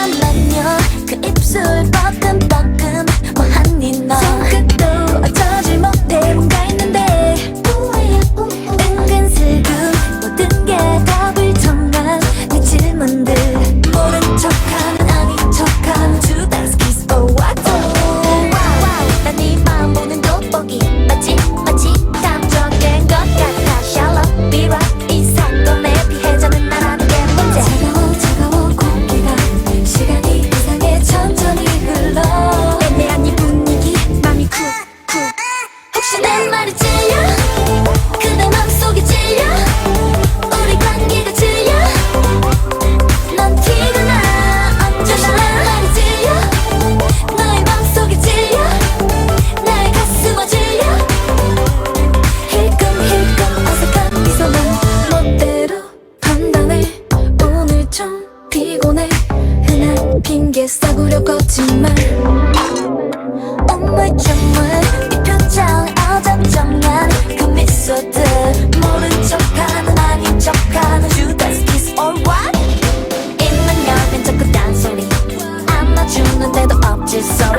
잠깐만요 그 입술 뻐끔뻐끔 쉽게 싸구려 거짓말 엄마의 정말 네 표정 어정쩡한 그 미소들 모른 척하는 아닌 척하는 You dance kiss or what 입는 열면 자꾸 단소리. 안 맞추는데도 없질 서